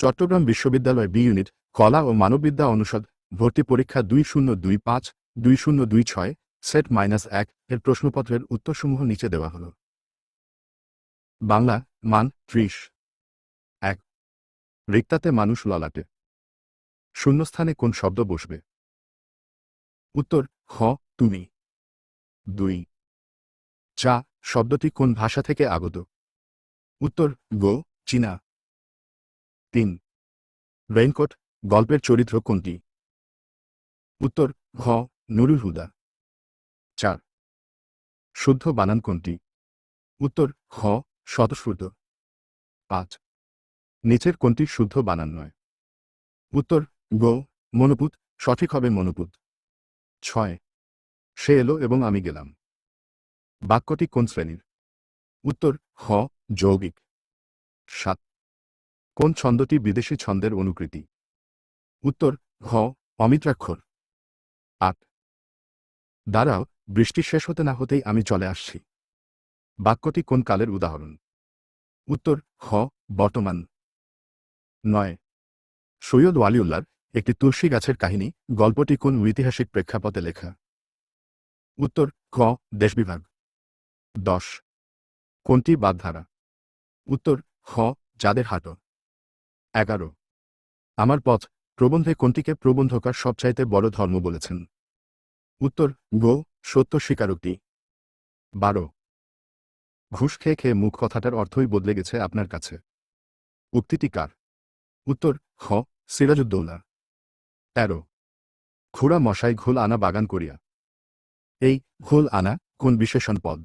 চট্টগ্রাম বিশ্ববিদ্যালয় B unit কলা ও মানববিদ্যা অনুষদ, ভর্তি পরীক্ষা দুই শূন্য দুই পাঁচ, দুই শূন্য দুই ছয়, সেট মাইনাস এক এর প্রশ্নপত্রের উত্তরসমূহ নিচে দেওয়া হল। বাংলা, মান ত্রিশ। এক। রিক্তাতে মানুষ ললাটে। শূন্যস্থানে কোন শব্দ বসবে? উত্তর, হ, তুমি। দুই। চা, শব্দটি কোন ভাষা থেকে আগত? উত্তর, গো, চীনা। তিন। রেইনকোট গল্পের চরিত্র কোনটি? উত্তর, ঘ, নুরুল হুদা। চার। শুদ্ধ বানান কোনটি? উত্তর খ শতশ্রুত পাঁচ। নিচের কোনটি শুদ্ধ বানান নয়? উত্তর, গো, মনোপুত, সঠিক হবে মনোপুত। ছয়। সে এলো এবং আমি গেলাম। বাক্যটি কোন শ্রেণির? উত্তর হ যৌগিক। সাত। কোন ছন্দটি বিদেশি ছন্দের অনুকৃতি? উত্তর, ঘ, অমিত্রাক্ষর। আট। দাঁড়াও, বৃষ্টি শেষ হতে না হতেই আমি চলে আসছি। বাক্যটি কোন কালের উদাহরণ? উত্তর খ বর্তমান। নয়। সৈয়দ ওয়ালিউল্লার একটি তুলসী গাছের কাহিনী, গল্পটি কোন ঐতিহাসিক প্রেক্ষাপটে লেখা? উত্তর খ দেশবিভাগ। দশ। কোনটি বাগধারা? উত্তর খ যাদের হাট। এগারো। আমার পথ, প্রবন্ধে কোনটিকে প্রবন্ধকার সবচাইতে বড় ধর্ম বলেছেন? উত্তর, গো, সত্য স্বীকারোক্তি। বারো। ঘুষ খেয়ে খেয়ে মুখ কথাটার অর্থই বদলে গেছে আপনার কাছে। উক্তিটি কার? উত্তর খ সিরাজউদ্দৌলা। তেরো। খুড়া মশাই ঘোল আনা বাগান করিয়া। এই, ঘোল আনা কোন বিশেষণ পদ?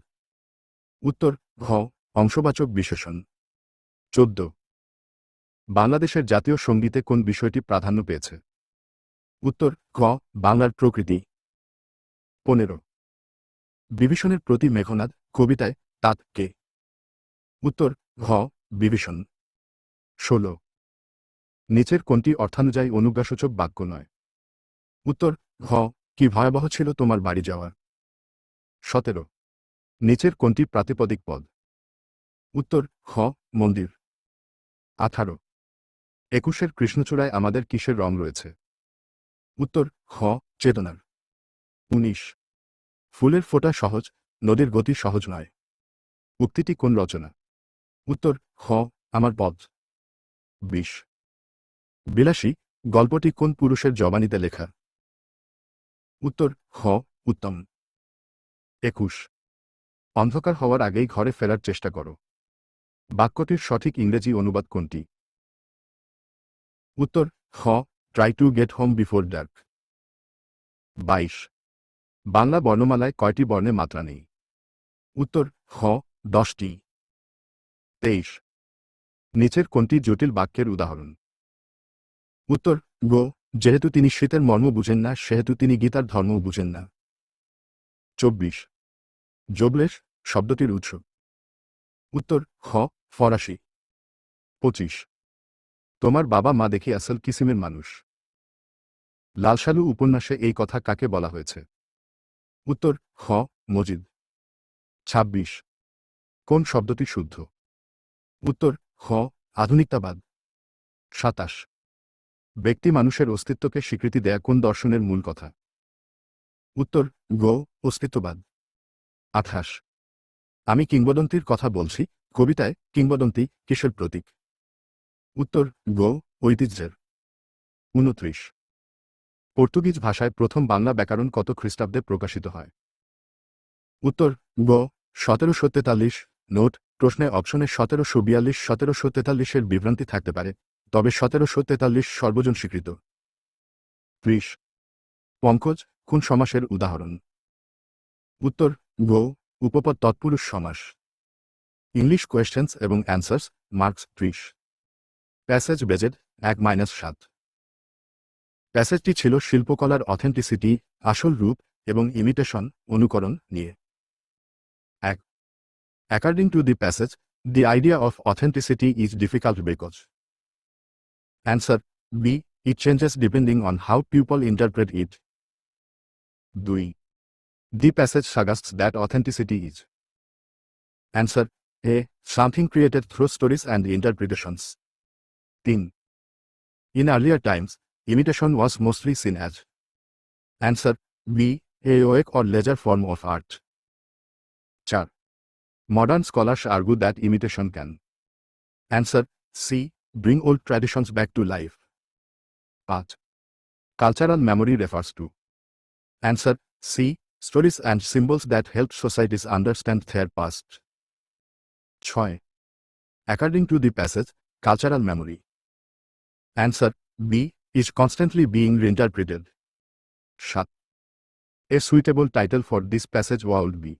উত্তর, ঘ, অংশবাচক বিশেষণ। চোদ্দ। বাংলাদেশের জাতীয় সঙ্গীতে কোন বিষয়টি প্রাধান্য পেয়েছে? উত্তর ক বাংলার প্রকৃতি। পনেরো। বিভীষণের প্রতি মেঘনাদ, কবিতায়, তাত কে? উত্তর, ঘ, বিভীষণ। ষোলো। নিচের কোনটি অর্থানুযায়ী অনুজ্ঞাসূচক বাক্য নয়? উত্তর, ঘ, কি ভয়াবহ ছিল তোমার বাড়ি যাওয়া সতেরো। নিচের কোনটি প্রাতিপদিক পদ? উত্তর খ মন্দির। আঠারো। একুশের কৃষ্ণচূড়ায় আমাদের কিসের রং রয়েছে? উত্তর, খ, চেতনার। উনিশ, ফুলের ফোঁটা সহজ, নদীর গতি সহজ নয়। উক্তিটি কোন রচনা? উত্তর, খ, আমার পদ। বিশ, বিলাসী, গল্পটি কোন পুরুষের জবানিতে লেখা? উত্তর, খ, উত্তম। একুশ, অন্ধকার হওয়ার আগেই ঘরে ফেরার চেষ্টা করো। বাক্যটির সঠিক ইংরেজি অনুবাদ কোনটি? উত্তর, খ try to get home before dark বাইশ, বাংলা বর্ণমালায় কয়টি বর্ণে মাত্রা নেই? উত্তর, খ, দশটি। তেইশ, নিচের কোনটি জটিল বাক্যের উদাহরণ? উত্তর, গো, যেহেতু তিনি শীতের মর্ম বুঝেন না, সেহেতু তিনি গীতার ধর্ম বুঝেন না। চব্বিশ, জবলেশ শব্দটির উৎস। উত্তর, খ, ফরাসি। পঁচিশ তোমার বাবা মা দেখি আসল কিসিমের মানুষ। লালসালু উপন্যাসে এই কথা কাকে বলা হয়েছে? উত্তর খ মজিদ। ২৬ কোন শব্দটি শুদ্ধ? উত্তর খ আধুনিকতাবাদ। সাতাশ। ব্যক্তি মানুষের অস্তিত্বকে স্বীকৃতি দেয়া কোন দর্শনের মূল কথা? উত্তর, গো, অস্তিত্ববাদ। আঠাশ। আমি কিংবদন্তির কথা বলছি, কবিতায় কিংবদন্তি কিসের প্রতীক? উত্তর, গো, ঐতিহ্যের। উনত্রিশ। পর্তুগিজ ভাষায় প্রথম বাংলা ব্যাকরণ কত খ্রিস্টাব্দে প্রকাশিত হয়? উত্তর, গ, সতেরোশো তেতাল্লিশ, নোট, প্রশ্নে অপশনে সতেরোশো বিয়াল্লিশ, সতেরোশো তেতাল্লিশের বিভ্রান্তি থাকতে পারে, তবে সতেরোশো তেতাল্লিশ সর্বজন স্বীকৃত। ত্রিশ। পঙ্কজ, কোন সমাসের উদাহরণ? উত্তর, গো, উপপদ তৎপুরুষ সমাস। ইংলিশ কোয়েশ্চেন্স এবং অ্যান্সার্স, মার্কস ত্রিশ। প্যাসেজ বেজেড এক মাইনাস সাত। প্যাসেজটি ছিল শিল্পকলার অথেন্টিসিটি, আসল রূপ এবং ইমিটেশন অনুকরণ নিয়ে। এক। According to the passage the idea of authenticity is difficult because answer B it changes depending on how people interpret it দুই। The passage suggests that authenticity is answer A something created through stories and interpretations তিন In earlier times, imitation was mostly seen as Answer B. Heroic or leisure form of art. 4. Modern scholars argue that imitation can Answer C. Bring old traditions back to life. 5. Cultural memory refers to Answer C. Stories and symbols that help societies understand their past. 6. According to the passage, cultural memory. Answer B. Is constantly being reinterpreted. 7. A suitable title for this passage would be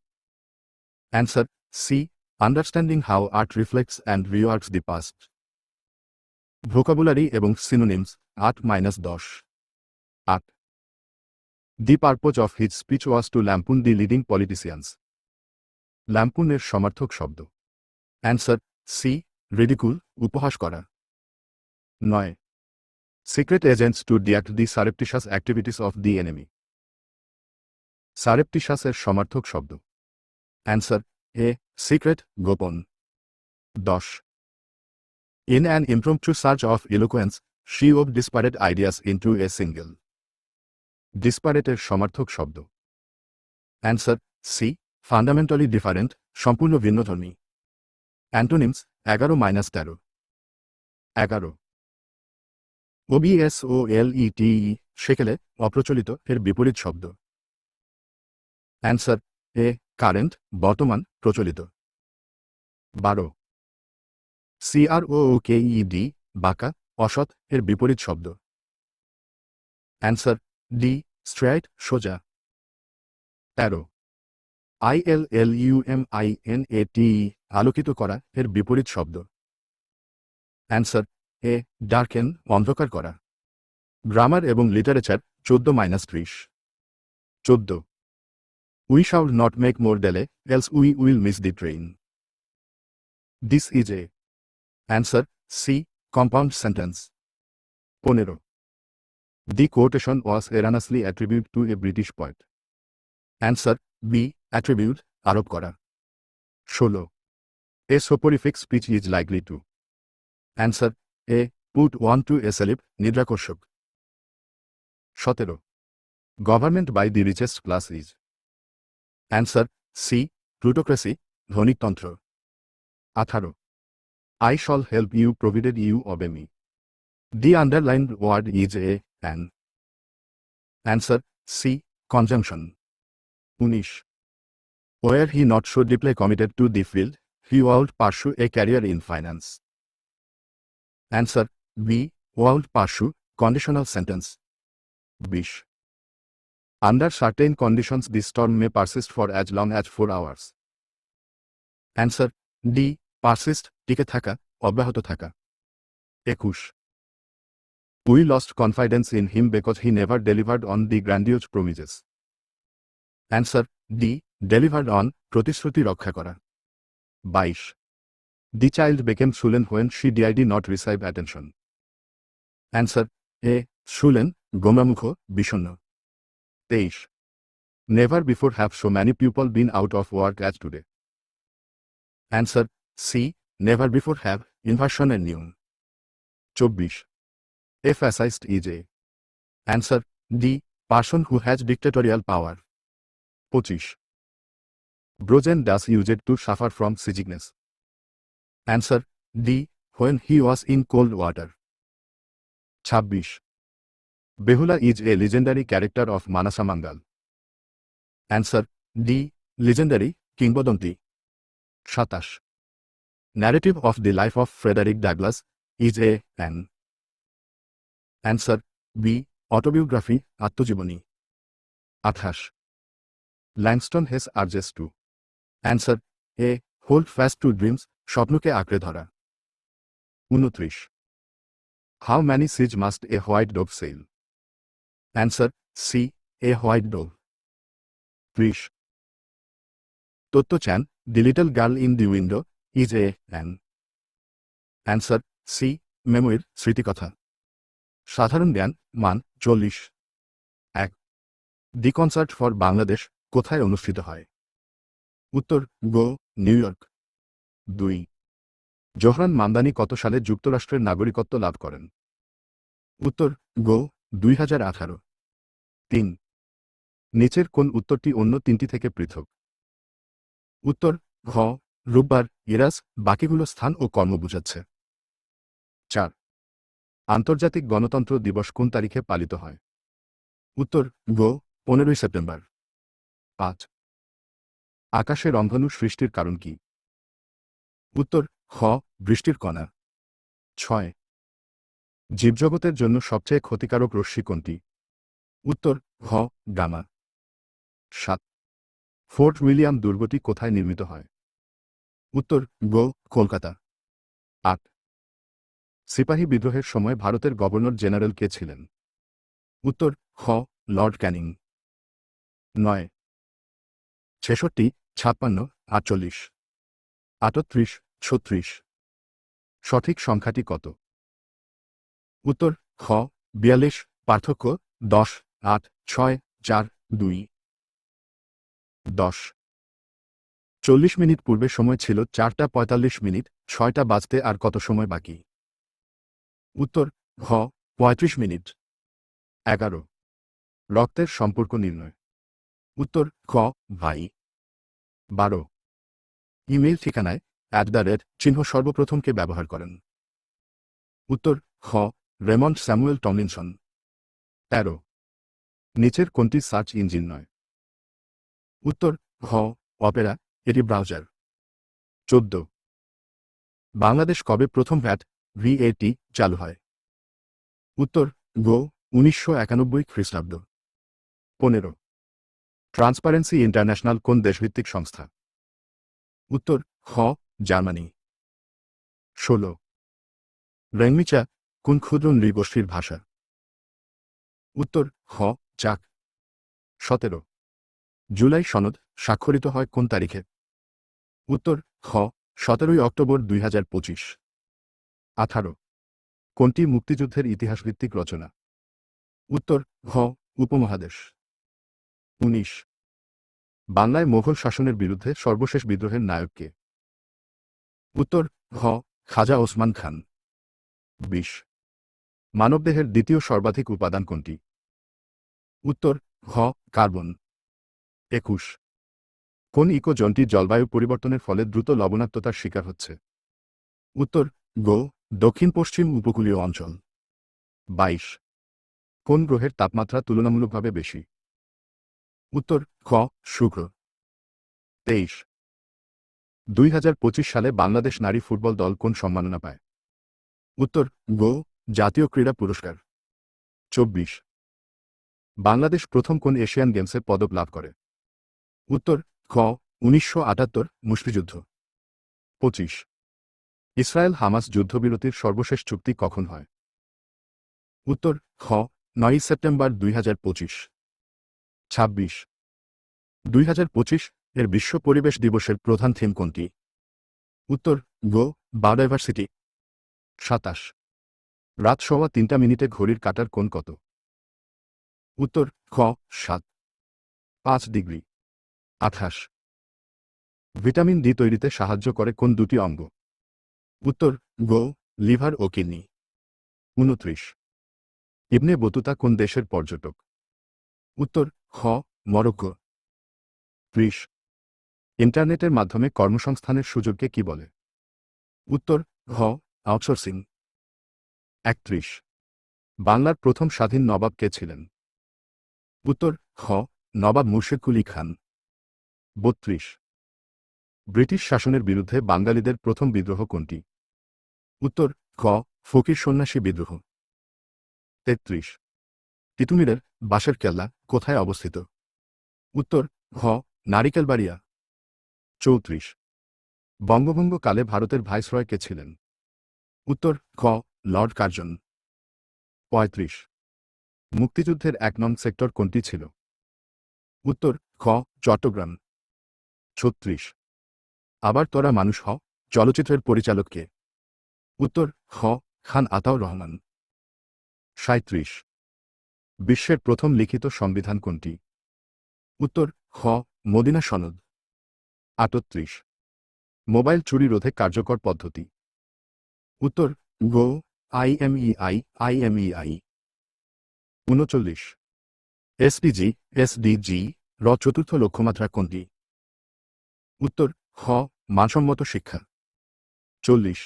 Answer C. Understanding how art reflects and reworks the past. Vocabulary এবং synonyms আট minus দশ আট the purpose of his speech was to lampoon the leading politicians ল্যাম্পুনের সমার্থক শব্দ answer C ridicule উপহাস করা নয় secret agents to detect the surreptitious activities of the enemy সারেপটিশাসের সমার্থক শব্দ। অ্যান্সার এ সিক্রেট গোপন। দশ। In an impromptu search of eloquence, she wove disparate ideas into a single. ডিসপারেটের সমার্থক শব্দ। অ্যান্সার সি ফান্ডামেন্টালি ডিফারেন্ট সম্পূর্ণ ভিন্নধর্মী। অ্যান্টোনিমস এগারো মাইনাস তেরো। এগারো। ওবিএস ও টি ই সেকেলে অপ্রচলিত এর বিপরীত শব্দ। অ্যান্সার এ কারেন্ট বর্তমান, প্রচলিত। বারো। সিআরও ও কেইডি বাঁকা, অসৎ এর বিপরীত শব্দ। অ্যান্সার ডি স্ট্রাইট সোজা। তেরো। I L L U M I N A T আলোকিত করা এর বিপরীত শব্দ। অ্যান্সার এ ডার্কেন অন্ধকার করা। গ্রামার এবং লিটারেচার, চোদ্দ মাইনাস ত্রিশ। চোদ্দ। We shall not make more delay else we will miss the train. This is a answer, C, compound sentence. পনেরো। The quotation was erroneously attributed to a British poet. Answer, B, attribute, আরোপ করা। ষোলো। A soporific speech is likely to. Answer A put one to a sleep নিদ্রাকর্ষক সতেরো government by the richest class is answer C plutocracy ধনিকতন্ত্র আঠারো I shall help you provided you obey me. The underlined word is a an. Answer C. Conjunction. Unish. Were he not so deeply committed to the field, he would pursue a career in finance. Answer B would pursue conditional sentence বিশ Under certain conditions this storm may persist for as long as 4 hours. Answer D. Persist, টিকে থাকা, অব্যাহত থাকা. 21. We lost confidence in him because he never delivered on the grandiose promises. Answer D. Delivered on, প্রতিশ্রুতি রক্ষা করা. 22. the child became swollen when she did not receive attention. Answer A. Swollen, Gomamukho, Bishonno. Teish. Never before have so many people been out of work as today. Answer C. Never before have inversion and new. Chobbish. F assist is A. Answer D. Person who has dictatorial power. Pochish. Brozen does used to suffer from sickness. Answer D. When he was in cold water. 26. Behula is a legendary character of Manasa Mangal. Answer D. Legendary, Kingbodanti. 27. Narrative of the life of Frederick Douglass is a an. Answer B. Autobiography, Attojiboni. 28. Langston has urges to. Answer A. Hold fast to dreams, স্বপ্নকে আঁকড়ে ধরা। উনত্রিশ how many seas must a white dove sail answer C a white dove ত্রিশ। তত্ত্ব চ্যান the little girl in the window is a an answer C memoir স্মৃতিকথা। সাধারণ জ্ঞান, মান, চল্লিশ। এক। দি কনসার্ট ফর বাংলাদেশ কোথায় অনুষ্ঠিত হয়? উত্তর গো নিউ ইয়র্ক দুই। জোহরান মামদানি কত সালে যুক্তরাষ্ট্রের নাগরিকত্ব লাভ করেন? উত্তর, গো, দুই হাজার আঠারো। তিন। নিচের কোন উত্তরটি অন্য তিনটি থেকে পৃথক? উত্তর, ঘ, রোববার ইরাস বাকিগুলো স্থান ও কর্ম বুঝাচ্ছে। চার। আন্তর্জাতিক গণতন্ত্র দিবস কোন তারিখে পালিত হয়? উত্তর, গো, পনেরোই সেপ্টেম্বর। পাঁচ। আকাশে রংধনু সৃষ্টির কারণ কি? উত্তর, খ, বৃষ্টির কণা ছয়, জীবজগতের জন্য সবচেয়ে ক্ষতিকারক রশ্মি কোনটি? উত্তর, ঘ, গামা। সাত, ফোর্ট উইলিয়াম দুর্গটি কোথায় নির্মিত হয়? উত্তর, গো, কলকাতা। আট, সিপাহী বিদ্রোহের সময় ভারতের গভর্নর জেনারেল কে ছিলেন? উত্তর, খ, লর্ড ক্যানিং। নয়, ছেষট্টি, ছাপ্পান্ন, আটচল্লিশ, আটত্রিশ ছত্রিশ। সঠিক সংখ্যাটি কত? উত্তর, খ, বিয়াল্লিশ, পার্থক্য, দশ, আট, ছয়, চার, দুই। দশ। চল্লিশ মিনিট পূর্বে সময় ছিল চারটা পঁয়তাল্লিশ মিনিট, ছয়টা বাজতে আর কত সময় বাকি? উত্তর, ঘ, পঁয়ত্রিশ মিনিট। এগারো। রক্তের সম্পর্ক নির্ণয়। উত্তর, খ, ভাই। বারো। ইমেল ঠিকানায় অ্যাট দ্য রেট চিহ্ন সর্বপ্রথমকে ব্যবহার করেন। উত্তর, খ, রেমন্ড স্যামুয়েল টমলিনসন তেরো, নিচের কোনটি সার্চ ইঞ্জিন নয়? উত্তর, ঘ, অপেরা, এটি ব্রাউজার। চোদ্দ, বাংলাদেশ কবে প্রথম ভ্যাট ভিএটি চালু হয়? উত্তর, গো, উনিশশো একানব্বই খ্রিস্টাব্দ। পনেরো, ট্রান্সপারেন্সি ইন্টারন্যাশনাল কোন দেশভিত্তিক সংস্থা? উত্তর, খ জার্মানি। ষোলো। রেংমিচা কোন ক্ষুদ্র নৃগোষ্ঠীর ভাষা? উত্তর খ চাক। সতেরো। জুলাই সনদ স্বাক্ষরিত হয় কোন তারিখে? উত্তর খ সতেরোই অক্টোবর দুই হাজার পঁচিশ। আঠারো। কোনটি মুক্তিযুদ্ধের ইতিহাসভিত্তিক রচনা? উত্তর ঘ উপমহাদেশ। উনিশ। বাংলায় মোঘল শাসনের বিরুদ্ধে সর্বশেষ বিদ্রোহের নায়ককে উত্তর, ঘ, খাজা ওসমান খান। বিশ, মানবদেহের দ্বিতীয় সর্বাধিক উপাদান কোনটি? উত্তর, ঘ, কার্বন। একুশ, কোন ইকোজনটি জলবায়ু পরিবর্তনের ফলে দ্রুত লবণাক্ততার শিকার হচ্ছে? উত্তর, গো, দক্ষিণ পশ্চিম উপকূলীয় অঞ্চল। বাইশ, কোন গ্রহের তাপমাত্রা তুলনামূলকভাবে বেশি? উত্তর খ শুক্র। তেইশ দুই হাজার পঁচিশ সালে বাংলাদেশ নারী ফুটবল দল কোন সম্মাননা পায়? উত্তর, গো, জাতীয় ক্রীড়া পুরস্কার। চব্বিশ। বাংলাদেশ প্রথম কোন এশিয়ান গেমসে পদক লাভ করে? উত্তর, খ, উনিশশো আটাত্তর, মুষ্টিযুদ্ধ। পঁচিশ। ইসরায়েল হামাস যুদ্ধবিরতির সর্বশেষ চুক্তি কখন হয়? উত্তর, খ নয় সেপ্টেম্বর দুই হাজার পঁচিশ। ছাব্বিশ। দুই হাজার পঁচিশ এর বিশ্ব পরিবেশ দিবসের প্রধান থিম কোনটি? উত্তর, গো, বায়োডাইভার্সিটি। সাতাশ। রাত সওয়া তিনটা মিনিটে ঘড়ির কাটার কোন কত? উত্তর, খ, সাত। পাঁচ ডিগ্রি। আঠাশ। ভিটামিন ডি তৈরিতে সাহায্য করে কোন দুটি অঙ্গ? উত্তর, গো, লিভার ও কিডনি। উনত্রিশ। ইবনে বতুতা কোন দেশের পর্যটক? উত্তর, খ, মরক্কো। ত্রিশ। ইন্টারনেটের মাধ্যমে কর্মসংস্থানের সুযোগকে কি বলে? উত্তর, ঘ, আউটসোর্সিং। একত্রিশ। বাংলার প্রথম স্বাধীন নবাব কে ছিলেন? উত্তর খ নবাব মুর্শেদকুলি খান। বত্রিশ। ব্রিটিশ শাসনের বিরুদ্ধে বাঙালিদের প্রথম বিদ্রোহ কোনটি? উত্তর খ ফকির সন্ন্যাসী বিদ্রোহ। তেত্রিশ। তিতুমিরের বাঁশের কেল্লা কোথায় অবস্থিত? উত্তর, ঘ, নারিকেলবাড়িয়া। চৌত্রিশ। বঙ্গভঙ্গ কালে ভারতের ভাইসরয় কে ছিলেন? উত্তর, খ, লর্ড কার্জন। পঁয়ত্রিশ। মুক্তিযুদ্ধের এক নং সেক্টর কোনটি ছিল? উত্তর, খ, চট্টগ্রাম। ছত্রিশ। আবার তোরা মানুষ হ, চলচ্চিত্রের পরিচালককে উত্তর, খ, খান আতাউর রহমান। সাঁত্রিশ বিশ্বের প্রথম লিখিত সংবিধান কোনটি? উত্তর, খ, মদিনা সনদ। আটত্রিশ। মোবাইল চুরি রোধে কার্যকর পদ্ধতি। উত্তর, গো আইএমইআই আইএমইআই উনচল্লিশ। এসডিজি এসডিজি র চতুর্থ লক্ষ্যমাত্রা কোনটি? উত্তর খ মানসম্মত শিক্ষা। চল্লিশ।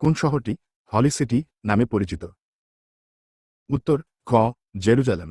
কোন শহরটি হলি সিটি নামে পরিচিত? উত্তর খ জেরুজালেম।